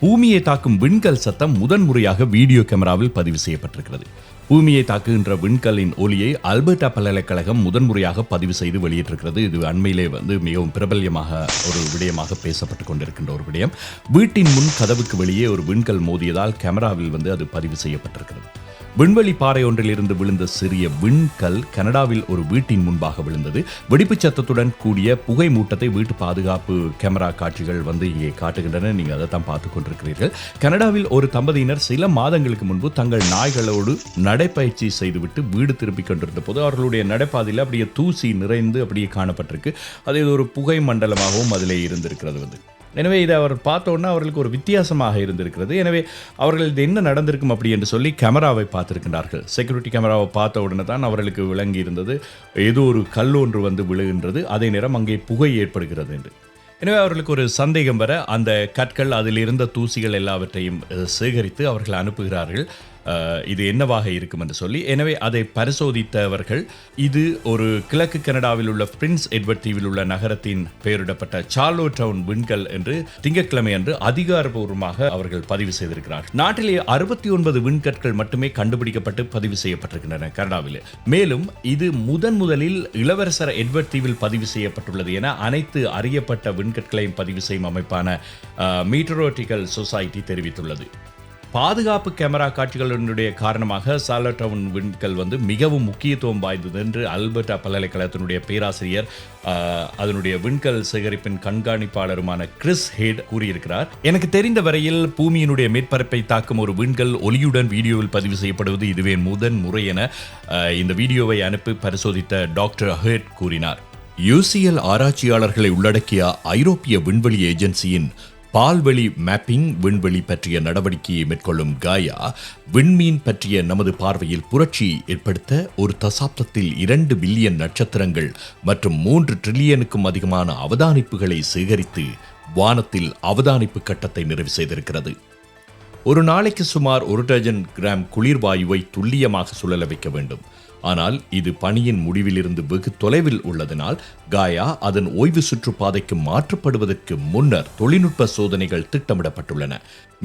பூமியை தாக்கும் விண்கல் சத்தம் முதன்முறையாக வீடியோ கேமராவில் பதிவு செய்யப்பட்டிருக்கிறது. பூமியை தாக்குகின்ற விண்கல்லின் ஒலியை அல்பர்டா பல்கலைக்கழகம் முதன்முறையாக பதிவு செய்து வெளியிட்டிருக்கிறது. இது அண்மையிலே வந்து மிகவும் பிரபல்யமாக ஒரு விடயமாக பேசப்பட்டு கொண்டிருக்கின்ற ஒரு விடயம். வீட்டின் முன் கதவுக்கு வெளியே ஒரு விண்கல் மோதியதால் கேமராவில் வந்து அது பதிவு செய்யப்பட்டிருக்கிறது. விண்வெளி பாறை ஒன்றிலிருந்து விழுந்த சிறிய விண்கல் கனடாவில் ஒரு வீட்டின் முன்பாக விழுந்தது. வெடிப்புச் சத்தத்துடன் கூடிய புகை மூட்டத்தை வீட்டு பாதுகாப்பு கேமரா காட்சிகள் வந்து இங்கே காட்டுகின்றன. நீங்கள் அதை தான் பார்த்து கொண்டிருக்கிறீர்கள். கனடாவில் ஒரு தம்பதியினர் சில மாதங்களுக்கு முன்பு தங்கள் நாய்களோடு நடைப்பயிற்சி செய்துவிட்டு வீடு திரும்பிக் கொண்டிருந்த போது அவர்களுடைய நடைபாதையில் அப்படியே தூசி நிறைந்து அப்படியே காணப்பட்டிருக்கு. அது ஒரு புகை மண்டலமாகவும் அதிலே இருந்திருக்கிறது வந்து. எனவே இதை அவர் பார்த்தோன்னா அவர்களுக்கு ஒரு வித்தியாசமாக இருந்திருக்கிறது. எனவே அவர்கள் இது என்ன நடந்திருக்கும் அப்படி என்று சொல்லி கேமராவை பார்த்துருக்கின்றார்கள். செக்யூரிட்டி கேமராவை பார்த்த உடனே தான் அவர்களுக்கு விளங்கி இருந்தது. ஏதோ ஒரு கல் ஒன்று வந்து விழுகின்றது. அதே நேரம் அங்கே புகை ஏற்படுகிறது என்று. எனவே அவர்களுக்கு ஒரு சந்தேகம் வர அந்த கற்கள் அதில் இருந்த தூசிகள் எல்லாவற்றையும் சேகரித்து அவர்கள் அனுப்புகிறார்கள். இது என்னவாக இருக்கும் என்று சொல்லி. எனவே அதை பரிசோதித்தவர்கள் இது ஒரு கிழக்கு கனடாவில் உள்ள பிரின்ஸ் எட்வர்ட் தீவில் உள்ள நகரத்தின் பெயரிடப்பட்ட சார்லோ டவுன் விண்கல் என்று திங்கட்கிழமை அன்று அதிகாரபூர்வமாக அவர்கள் பதிவு செய்திருக்கிறார்கள். நாட்டிலே அறுபத்தி ஒன்பது விண்கற்கள் மட்டுமே கண்டுபிடிக்கப்பட்டு பதிவு செய்யப்பட்டிருக்கின்றன கனடாவில். மேலும் இது முதன் முதலில் இளவரசர் எட்வர்ட் தீவில் பதிவு செய்யப்பட்டுள்ளது என அனைத்து அறியப்பட்ட விண்கற்களையும் பதிவு செய்யும் அமைப்பான மீட்டரோட்டிக்கல் சொசைட்டி தெரிவித்துள்ளது. பாதுகாப்பு கேமரா காட்சிகளினுடைய காரணமாக சாலட்டவுன் விண்கல் வந்து மிகவும் முக்கியத்துவம் வாய்ந்தது என்று அல்பர்டா பல்கலைக்கழகத்தினுடைய பேராசிரியர் அதனுடைய விண்கல் சேகரிப்பின் கண்காணிப்பாளருமான கிறிஸ் ஹேட் கூறியிருக்கிறார். எனக்கு தெரிந்த வரையில் பூமியினுடைய மேற்பரப்பை தாக்கும் ஒரு விண்கல் ஒலியுடன் வீடியோவில் பதிவு செய்யப்படுவது இதுவே முதன் முறை என இந்த வீடியோவை அனுப்பி பரிசோதித்த டாக்டர் ஹேட் கூறினார். யூசிஎல் ஆராய்ச்சியாளர்களை உள்ளடக்கிய ஐரோப்பிய விண்வெளி ஏஜென்சியின் பால்வெளி மேப்பிங் விண்வெளி பற்றிய நடவடிக்கையை மேற்கொள்ளும் காயா விண்மீன் பற்றிய நமது பார்வையில் புரட்சி ஏற்படுத்த ஒரு தசாப்தத்தில் இரண்டு பில்லியன் நட்சத்திரங்கள் மற்றும் மூன்று ட்ரில்லியனுக்கும் அதிகமான அவதானிப்புகளை சேகரித்து வானத்தில் அவதானிப்பு கட்டத்தை நிறைவு செய்திருக்கிறது. ஒரு நாளைக்கு சுமார் ஒரு டஜன் கிராம் குளிர்வாயுவை துல்லியமாக சுழல வைக்க வேண்டும். ஆனால் இது பணியின் முடிவிலிருந்து வெகு தொலைவில் உள்ளதனால் காயா அதன் ஓய்வு சுற்றுப்பாதைக்கு மாற்றப்படுவதற்கு முன்னர் தொழில்நுட்ப சோதனைகள் திட்டமிடப்பட்டுள்ளன.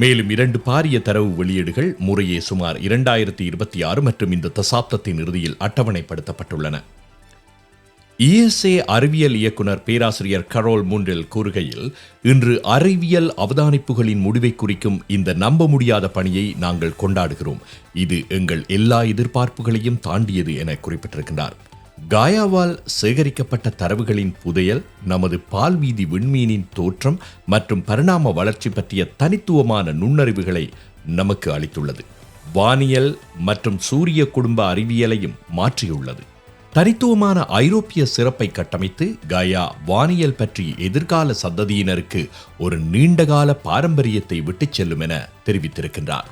மேலும் இரண்டு பாரிய தரவு வெளியீடுகள் முறையே சுமார் இரண்டாயிரத்தி இருபத்தி ஆறு மற்றும் இந்த தசாப்தத்தின் இறுதியில் அட்டவணைப்படுத்தப்பட்டுள்ளன. இஎஸ்ஏ அறிவியல் இயக்குனர் பேராசிரியர் கரோல் முண்டில் கூறுகையில் இன்று அறிவியல் அவதானிப்புகளின் முடிவை குறிக்கும் இந்த நம்ப முடியாத பணியை நாங்கள் கொண்டாடுகிறோம். இது எங்கள் எல்லா எதிர்பார்ப்புகளையும் தாண்டியது என குறிப்பிட்டிருக்கின்றார். காயாவால் சேகரிக்கப்பட்ட தரவுகளின் புதையல் நமது பால்வீதி விண்மீனின் தோற்றம் மற்றும் பரிணாம வளர்ச்சி பற்றிய தனித்துவமான நுண்ணறிவுகளை நமக்கு அளித்துள்ளது. வானியல் மற்றும் சூரிய குடும்ப அறிவியலையும் மாற்றியுள்ளது. தனித்துவமான ஐரோப்பிய சிறப்பை கட்டமைத்து கயா வானியல் பற்றி எதிர்கால சந்ததியினருக்கு ஒரு நீண்டகால பாரம்பரியத்தை விட்டுச் செல்லும் என தெரிவித்திருக்கின்றார்.